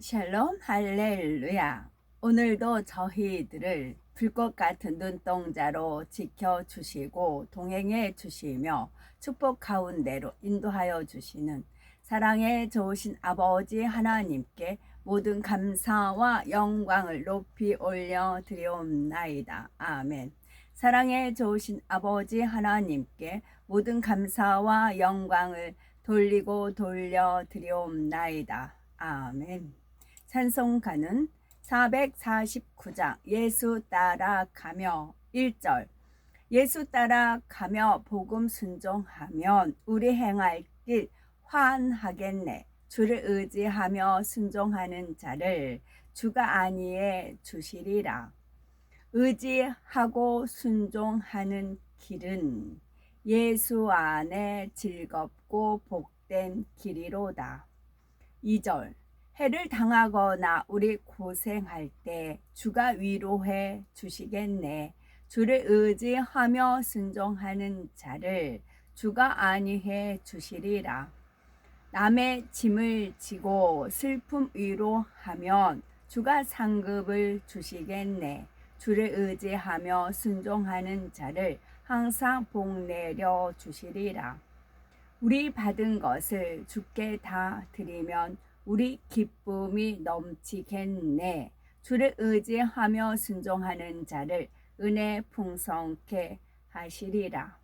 샬롬 할렐루야. 오늘도 저희들을 불꽃 같은 눈동자로 지켜 주시고 동행해 주시며 축복 가운데로 인도하여 주시는 사랑의 좋으신 아버지 하나님께 모든 감사와 영광을 높이 올려 드리옵나이다. 아멘. 사랑의 좋으신 아버지 하나님께 모든 감사와 영광을 돌리고 돌려 드리옵나이다. 아멘. 찬송가는 449장 예수 따라가며 1절 예수 따라가며 복음 순종하면 우리 행할 길 환하겠네. 주를 의지하며 순종하는 자를 주가 아니해 주시리라. 의지하고 순종하는 길은 예수 안에 즐겁고 복된 길이로다. 2절 해를 당하거나 우리 고생할 때 주가 위로해 주시겠네. 주를 의지하며 순종하는 자를 주가 안위해 주시리라. 남의 짐을 지고 슬픔 위로하면 주가 상급을 주시겠네. 주를 의지하며 순종하는 자를 항상 복 내려 주시리라. 우리 받은 것을 주께 다 드리면 우리 기쁨이 넘치겠네. 주를 의지하며 순종하는 자를 은혜 풍성케 하시리라.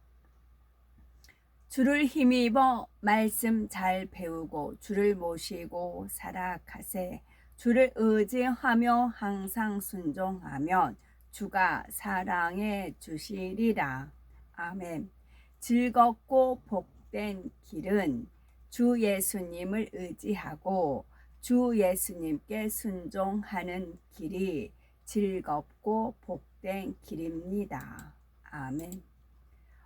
주를 힘입어 말씀 잘 배우고 주를 모시고 살아가세. 주를 의지하며 항상 순종하면 주가 사랑해 주시리라. 아멘. 즐겁고 복된 길은 주 예수님을 의지하고 주 예수님께 순종하는 길이 즐겁고 복된 길입니다. 아멘.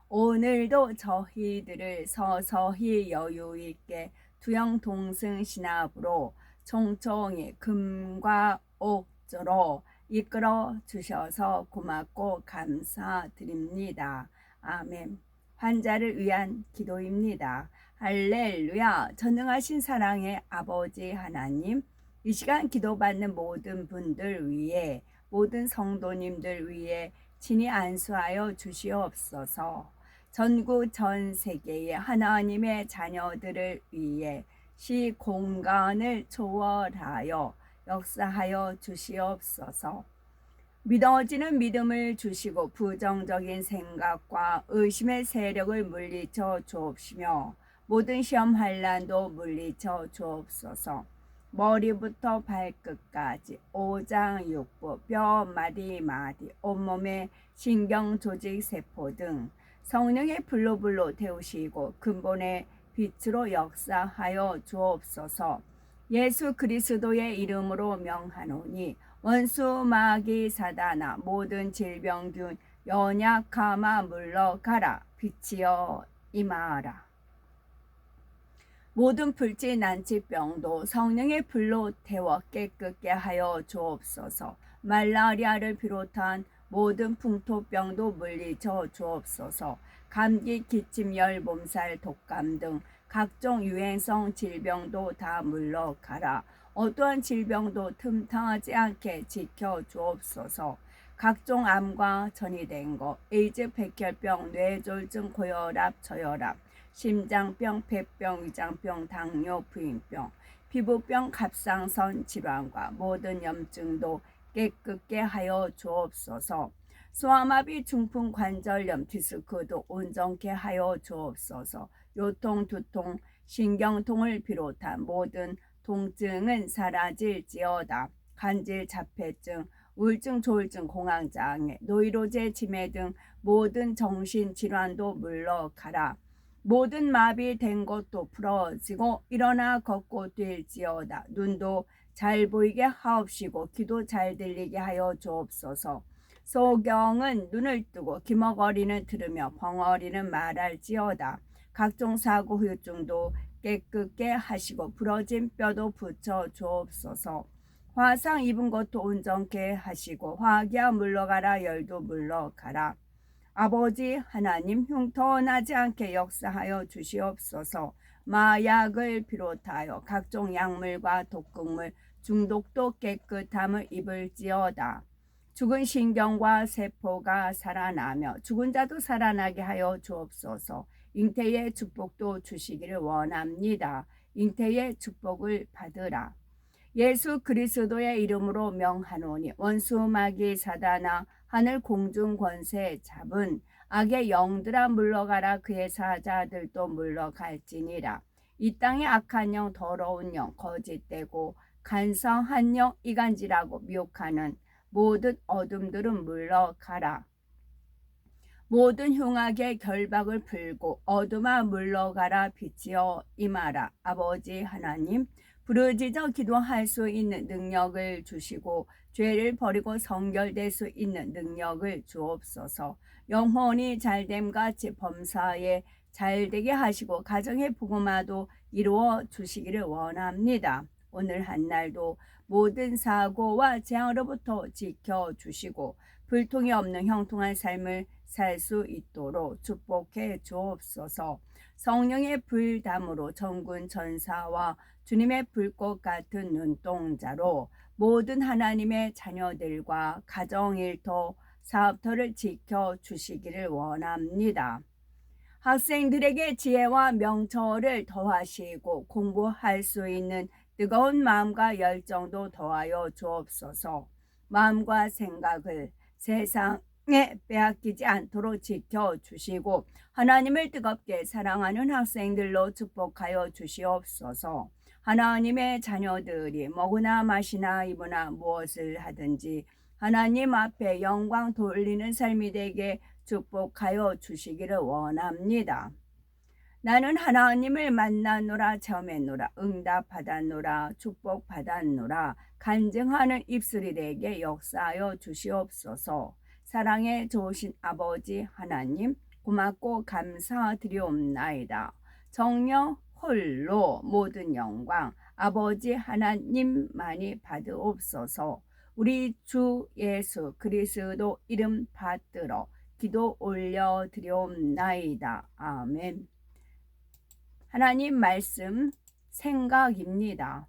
오늘도 저희들을 서서히 여유 있게 두영 동승 신압으로 총총히 금과 옥조로 이끌어 주셔서 고맙고 감사드립니다. 아멘. 환자를 위한 기도입니다. 할렐루야. 전능하신 사랑의 아버지 하나님, 이 시간 기도받는 모든 분들 위해, 모든 성도님들 위해 친히 안수하여 주시옵소서. 전국 전 세계의 하나님의 자녀들을 위해 시 공간을 초월하여 역사하여 주시옵소서. 믿어지는 믿음을 주시고 부정적인 생각과 의심의 세력을 물리쳐 주옵시며 모든 시험 환란도 물리쳐 주옵소서. 머리부터 발끝까지 오장육부 뼈 마디 마디 온몸의 신경 조직 세포 등 성령의 불로 불로 태우시고 근본의 빛으로 역사하여 주옵소서. 예수 그리스도의 이름으로 명하노니 원수 마귀 사다나 모든 질병균 연약하마 물러가라 빛이여 임하라. 모든 불지 난치병도 성령의 불로 태워 깨끗게 하여 주옵소서. 말라리아를 비롯한 모든 풍토병도 물리쳐 주옵소서. 감기, 기침, 열, 몸살, 독감 등 각종 유행성 질병도 다 물러가라. 어떠한 질병도 틈타지 않게 지켜 주옵소서. 각종 암과 전이된 것, 에이즈, 백혈병, 뇌졸중, 고혈압, 저혈압, 심장병, 폐병, 위장병, 당뇨, 부인병, 피부병, 갑상선 질환과 모든 염증도 깨끗게 하여 주옵소서. 소아마비, 중풍, 관절염, 디스크도 온전케 하여 주옵소서. 요통, 두통, 신경통을 비롯한 모든 통증은 사라질지어다. 간질, 자폐증, 우울증, 조울증, 공황장애, 노이로제, 치매 등 모든 정신질환도 물러가라. 모든 마비된 것도 풀어지고 일어나 걷고 뛸지어다. 눈도 잘 보이게 하옵시고 귀도 잘 들리게 하여 주옵소서. 소경은 눈을 뜨고 기머거리는 들으며 벙어리는 말할지어다. 각종 사고 후유증도 깨끗게 하시고 부러진 뼈도 붙여 주옵소서. 화상 입은 것도 온전케 하시고 화기야 물러가라 열도 물러가라. 아버지 하나님 흉터나지 않게 역사하여 주시옵소서. 마약을 비롯하여 각종 약물과 독극물 중독도 깨끗함을 입을지어다. 죽은 신경과 세포가 살아나며 죽은 자도 살아나게 하여 주옵소서. 잉태의 축복도 주시기를 원합니다. 잉태의 축복을 받으라. 예수 그리스도의 이름으로 명하노니 원수 마귀 사다나 하늘 공중 권세 잡은 악의 영들아 물러가라 그의 사자들도 물러갈지니라. 이 땅의 악한 영 더러운 영 거짓되고 간성한 영 이간질하고 미혹하는 모든 어둠들은 물러가라. 모든 흉악의 결박을 풀고 어둠아 물러가라 빛이여 임하라. 아버지 하나님 부르짖어 기도할 수 있는 능력을 주시고 죄를 버리고 성결될 수 있는 능력을 주옵소서. 영혼이 잘됨 같이 범사에 잘되게 하시고 가정의 부고마도 이루어 주시기를 원합니다. 오늘 한 날도 모든 사고와 재앙으로부터 지켜 주시고 불통이 없는 형통한 삶을 살 수 있도록 축복해 주옵소서. 성령의 불담으로 전군 전사와 주님의 불꽃 같은 눈동자로 모든 하나님의 자녀들과 가정 일터, 사업터를 지켜 주시기를 원합니다. 학생들에게 지혜와 명철을 더하시고 공부할 수 있는 뜨거운 마음과 열정도 더하여 주옵소서. 마음과 생각을 세상에 빼앗기지 않도록 지켜 주시고 하나님을 뜨겁게 사랑하는 학생들로 축복하여 주시옵소서. 하나님의 자녀들이 먹으나 마시나 입으나 무엇을 하든지 하나님 앞에 영광 돌리는 삶이 되게 축복하여 주시기를 원합니다. 나는 하나님을 만나노라 체험했노라 응답받았노라 축복받았노라 간증하는 입술이 되게 역사하여 주시옵소서 사랑에 좋으신 아버지 하나님 고맙고 감사드리옵나이다 정령 홀로 모든 영광 아버지 하나님만이 받으옵소서. 우리 주 예수 그리스도 이름 받들어 기도 올려 드리옵나이다. 아멘. 하나님 말씀 생각입니다.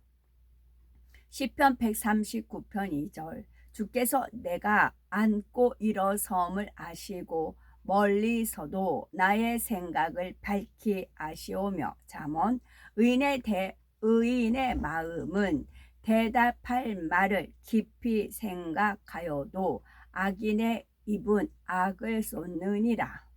시편 139편 2절. 주께서 내가 앉고 일어섬을 아시고 멀리서도 나의 생각을 밝히 아시오며 잠언 의인의 대 의인의 마음은 대답할 말을 깊이 생각하여도 악인의 입은 악을 쏟느니라.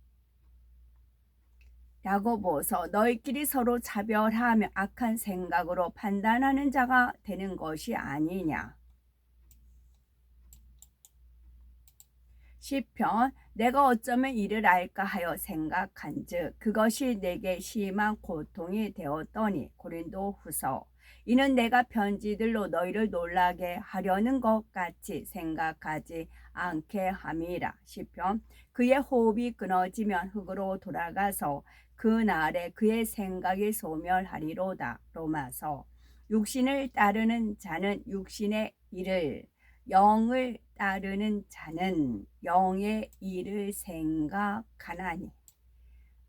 야고보서 너희끼리 서로 차별하며 악한 생각으로 판단하는 자가 되는 것이 아니냐. 시편 내가 어쩌면 이를 알까 하여 생각한즉 그것이 내게 심한 고통이 되었더니 고린도 후서. 이는 내가 편지들로 너희를 놀라게 하려는 것 같이 생각하지 않게 함이라. 시편 그의 호흡이 끊어지면 흙으로 돌아가서 그날에 그의 생각이 소멸하리로다. 로마서. 육신을 따르는 자는 육신의 일을 영을 따르는 자는 영의 일을 생각하나니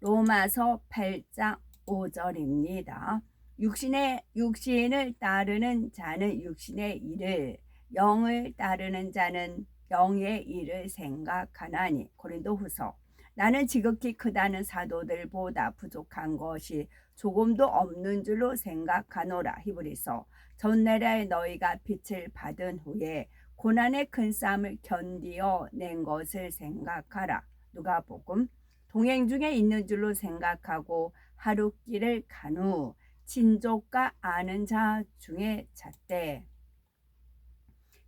로마서 8장 5절입니다. 육신의 육신을 따르는 자는 육신의 일을 영을 따르는 자는 영의 일을 생각하나니 고린도후서 나는 지극히 크다는 사도들보다 부족한 것이 조금도 없는 줄로 생각하노라. 히브리서 전내라의 너희가 빛을 받은 후에 고난의 큰 쌈을 견디어 낸 것을 생각하라. 누가복음 동행 중에 있는 줄로 생각하고 하루 길을 간 후 친족과 아는 자 중에 잤대.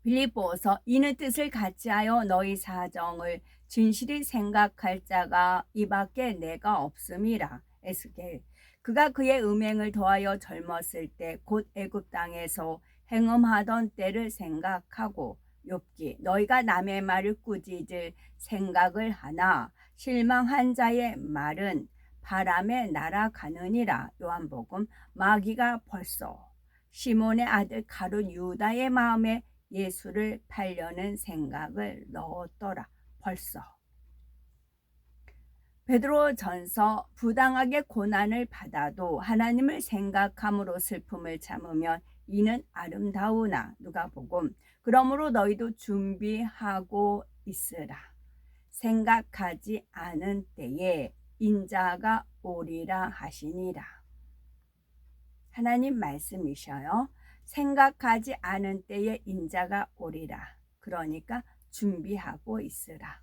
빌립보서 이는 뜻을 같이 하여 너희 사정을 진실이 생각할 자가 이밖에 내가 없음이라. 에스겔 그가 그의 음행을 더하여 젊었을 때 곧 애굽 땅에서 행음하던 때를 생각하고 욥기 너희가 남의 말을 꾸짖을 생각을 하나? 실망한 자의 말은 바람에 날아가느니라. 요한복음 마귀가 벌써 시몬의 아들 가룟 유다의 마음에 예수를 팔려는 생각을 넣었더라. 벌써. 베드로 전서 부당하게 고난을 받아도 하나님을 생각함으로 슬픔을 참으면 이는 아름다우나 누가복음. 그러므로 너희도 준비하고 있으라. 생각하지 않은 때에 인자가 오리라 하시니라. 하나님 말씀이셔요. 생각하지 않은 때에 인자가 오리라. 그러니까 준비하고 있으라.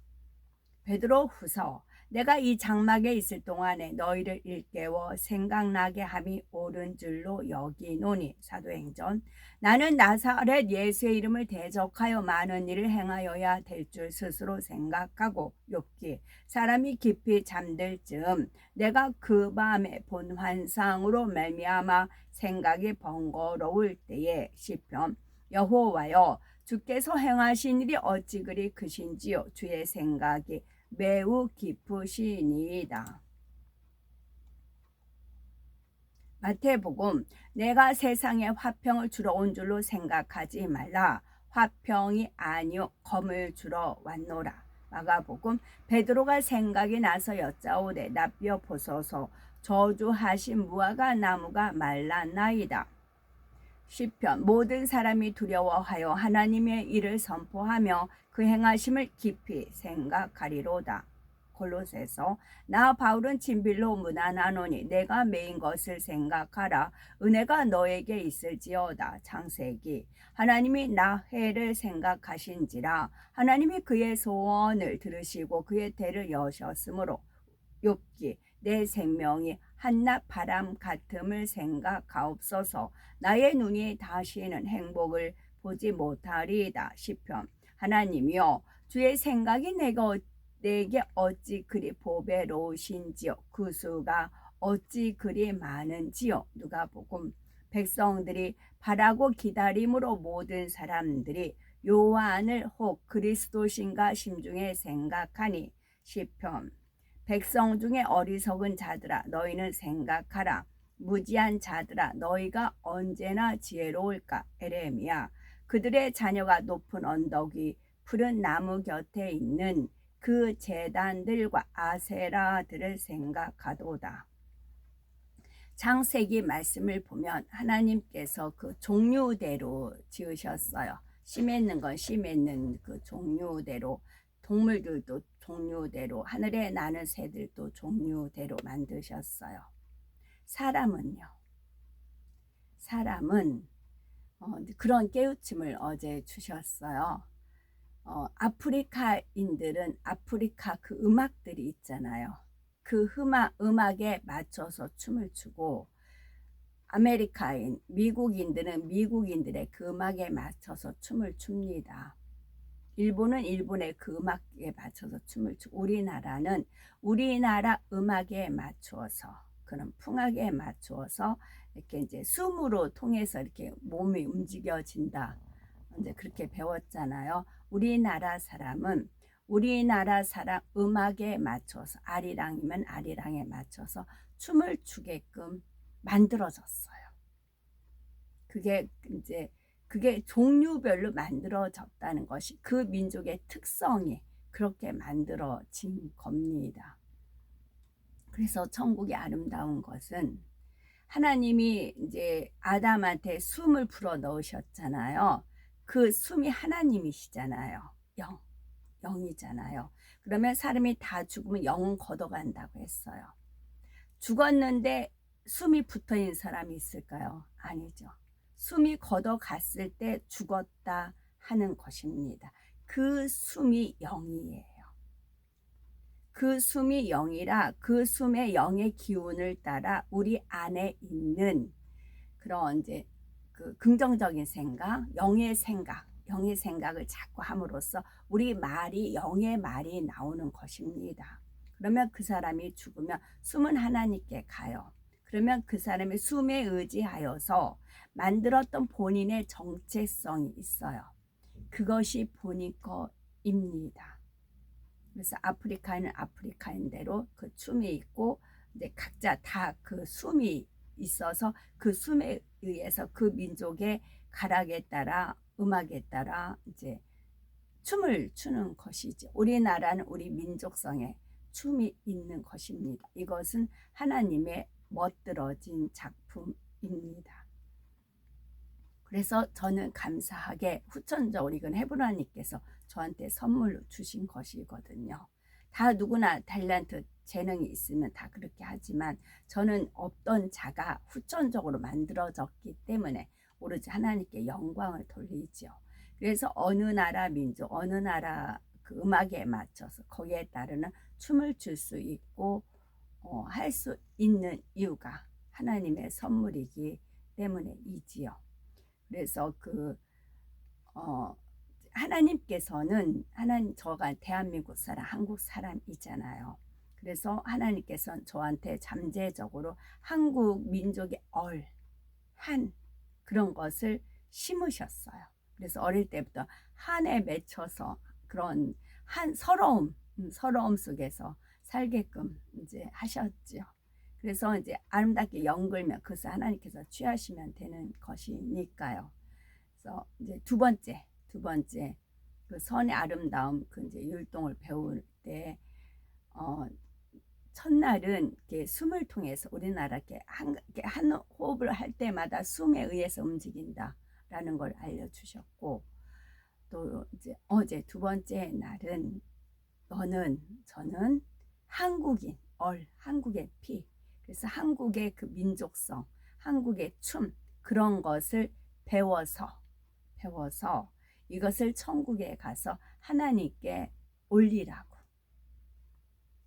베드로 후서 내가 이 장막에 있을 동안에 너희를 일깨워 생각나게 함이 옳은 줄로 여기노니. 사도행전. 나는 나사렛 예수의 이름을 대적하여 많은 일을 행하여야 될 줄 스스로 생각하고 욥기 사람이 깊이 잠들 즈음 내가 그 밤에 본 환상으로 말미암아 생각이 번거로울 때에 시편. 여호와여 주께서 행하신 일이 어찌 그리 크신지요? 주의 생각이 매우 깊으시니이다. 마태복음 내가 세상에 화평을 주러 온 줄로 생각하지 말라. 화평이 아니요 검을 주러 왔노라. 마가복음 베드로가 생각이 나서 여짜오되 납비어 보소서 저주하신 무화과 나무가 말랐나이다. 시편 모든 사람이 두려워하여 하나님의 일을 선포하며 그 행하심을 깊이 생각하리로다. 골로새서 나 바울은 진빌로 무난하노니 내가 메인 것을 생각하라. 은혜가 너에게 있을지어다. 창세기. 하나님이 나 해를 생각하신지라. 하나님이 그의 소원을 들으시고 그의 대를 여셨으므로. 욥기 내 생명이 한낮 바람 같음을 생각하옵소서. 나의 눈이 다시는 행복을 보지 못하리이다. 시편 하나님이여 주의 생각이 내가 내게 어찌 그리 보배로우신지요? 그 수가 어찌 그리 많은지요? 누가복음 백성들이 바라고 기다림으로 모든 사람들이 요한을 혹 그리스도신가 심중에 생각하니? 시편. 백성 중에 어리석은 자들아 너희는 생각하라. 무지한 자들아 너희가 언제나 지혜로울까? 에레미야 그들의 자녀가 높은 언덕 위 푸른 나무 곁에 있는 그 재단들과 아세라들을 생각하도다. 창세기 말씀을 보면 하나님께서 그 종류대로 지으셨어요. 심했는 건 심했는 그 종류대로 동물들도 종류대로 하늘에 나는 새들도 종류대로 만드셨어요. 사람은요. 사람은 어, 그런 깨우침을 어제 주셨어요. 어, 아프리카인들은 아프리카 그 음악들이 있잖아요. 그 음악, 음악에 맞춰서 춤을 추고 아메리카인, 미국인들은 미국인들의 그 음악에 맞춰서 춤을 춥니다. 일본은 일본의 그 음악에 맞춰서 춤을 추고 우리나라는 우리나라 음악에 맞추어서 그런 풍악에 맞추어서 이렇게 이제 숨으로 통해서 이렇게 몸이 움직여진다. 이제 그렇게 배웠잖아요. 우리나라 사람은 우리나라 사람 음악에 맞춰서 아리랑이면 아리랑에 맞춰서 춤을 추게끔 만들어졌어요. 그게 이제 그게 종류별로 만들어졌다는 것이 그 민족의 특성이 그렇게 만들어진 겁니다. 그래서 천국이 아름다운 것은 하나님이 이제 아담한테 숨을 불어 넣으셨잖아요. 그 숨이 하나님이시잖아요. 영, 영이잖아요. 그러면 사람이 다 죽으면 영은 걷어간다고 했어요. 죽었는데 숨이 붙어 있는 사람이 있을까요? 아니죠. 숨이 걷어갔을 때 죽었다 하는 것입니다. 그 숨이 영이에요. 그 숨이 영이라 그 숨의 영의 기운을 따라 우리 안에 있는 그런 이제 그 긍정적인 생각, 영의 생각, 영의 생각을 자꾸 함으로써 우리 말이 영의 말이 나오는 것입니다. 그러면 그 사람이 죽으면 숨은 하나님께 가요. 그러면 그 사람의 숨에 의지하여서 만들었던 본인의 정체성이 있어요. 그것이 본인 거입니다. 그래서 아프리카는 아프리카인대로 그 춤이 있고 이제 각자 다 그 숨이 있어서 그 숨에 의해서 그 민족의 가락에 따라 음악에 따라 이제 춤을 추는 것이죠. 우리나라는 우리 민족성에 춤이 있는 것입니다. 이것은 하나님의 멋들어진 작품입니다. 그래서 저는 감사하게 후천적으로 이건 헤브라님께서 저한테 선물로 주신 것이거든요. 다 누구나 탤런트 재능이 있으면 다 그렇게 하지만 저는 없던 자가 후천적으로 만들어졌기 때문에 오로지 하나님께 영광을 돌리죠. 그래서 어느 나라 민족, 어느 나라 그 음악에 맞춰서 거기에 따르는 춤을 출 수 있고 어, 할 수 있는 이유가 하나님의 선물이기 때문에이지요. 그래서 그 어, 하나님께서는 하나님 저가 대한민국 사람, 한국 사람이잖아요. 그래서 하나님께서는 저한테 잠재적으로 한국 민족의 얼, 한 그런 것을 심으셨어요. 그래서 어릴 때부터 한에 맺혀서 그런 한 서러움, 음, 서러움 속에서 살게끔 이제 하셨죠. 그래서 이제 아름답게 연글면 그것을 하나님께서 취하시면 되는 것이니까요. 그래서 이제 두 번째, 두 번째 그 선의 아름다움 그 이제 율동을 배울 때 어, 첫날은 이렇게 숨을 통해서 우리나라 이렇게 한, 이렇게 한 호흡을 할 때마다 숨에 의해서 움직인다라는 걸 알려주셨고 또 이제 어제 두 번째 날은 너는 저는 한국인 얼 한국의 피 그래서 한국의 그 민족성 한국의 춤 그런 것을 배워서 배워서 이것을 천국에 가서 하나님께 올리라고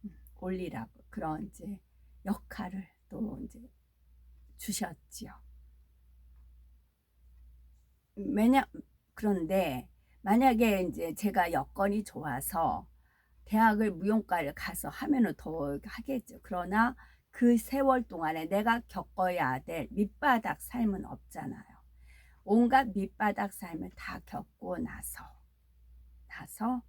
음, 올리라고 그런 이제 역할을 또 이제 주셨지요. 왜냐 그런데 만약에 이제 제가 여건이 좋아서 대학을 무용과를 가서 하면은 더 하겠죠. 그러나 그 세월 동안에 내가 겪어야 될 밑바닥 삶은 없잖아요. 온갖 밑바닥 삶을 다 겪고 나서 나서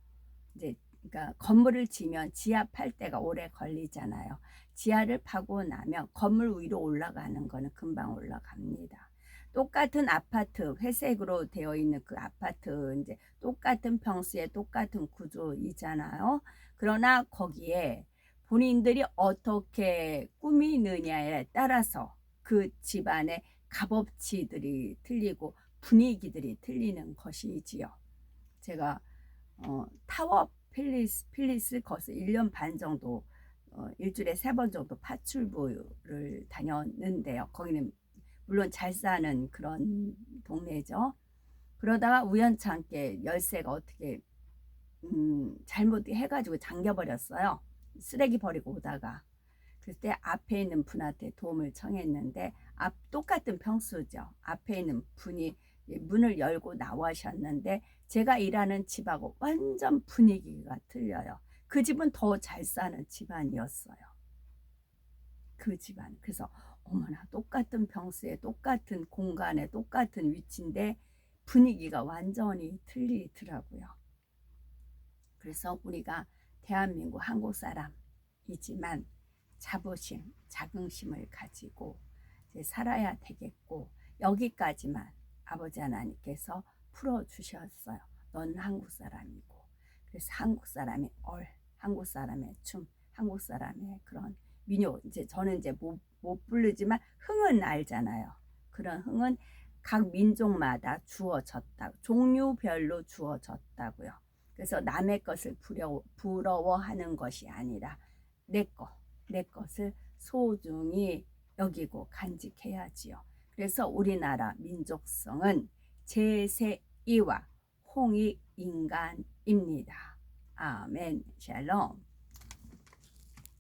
이제 그러니까 건물을 지면 지하 팔 때가 오래 걸리잖아요. 지하를 파고 나면 건물 위로 올라가는 거는 금방 올라갑니다. 똑같은 아파트 회색으로 되어 있는 그 아파트 이제 똑같은 평수에 똑같은 구조이잖아요. 그러나 거기에 본인들이 어떻게 꾸미느냐에 따라서 그 집안의 값어치들이 틀리고 분위기들이 틀리는 것이지요. 제가 어, 타워 필리스 필리스 거기서 1년 반 정도 어, 일주일에 세 번 정도 파출부를 다녔는데요. 거기는 물론 잘 사는 그런 동네죠. 그러다가 우연찮게 열쇠가 어떻게 음, 잘못 해가지고 잠겨버렸어요. 쓰레기 버리고 오다가 그때 앞에 있는 분한테 도움을 청했는데 앞 똑같은 평수죠. 앞에 있는 분이 문을 열고 나와셨는데 제가 일하는 집하고 완전 분위기가 틀려요. 그 집은 더 잘 사는 집안이었어요. 그 집안. 그래서 어머나 똑같은 평수에 똑같은 공간에 똑같은 위치인데 분위기가 완전히 틀리더라고요. 그래서 우리가 대한민국 한국 사람이지만 자부심, 자긍심을 가지고 살아야 되겠고 여기까지만 아버지 하나님께서 풀어 주셨어요. 넌 한국 사람이고 그래서 한국 사람의 얼, 한국 사람의 춤, 한국 사람의 그런 민요 이제 저는 이제 못, 못 부르지만 흥은 알잖아요. 그런 흥은 각 민족마다 주어졌다. 종류별로 주어졌다고요. 그래서 남의 것을 부러워, 부러워하는 것이 아니라 내 것, 내 것을 소중히 여기고 간직해야지요. 그래서 우리나라 민족성은 제세이와 홍익인간입니다. 아멘. 샬롬.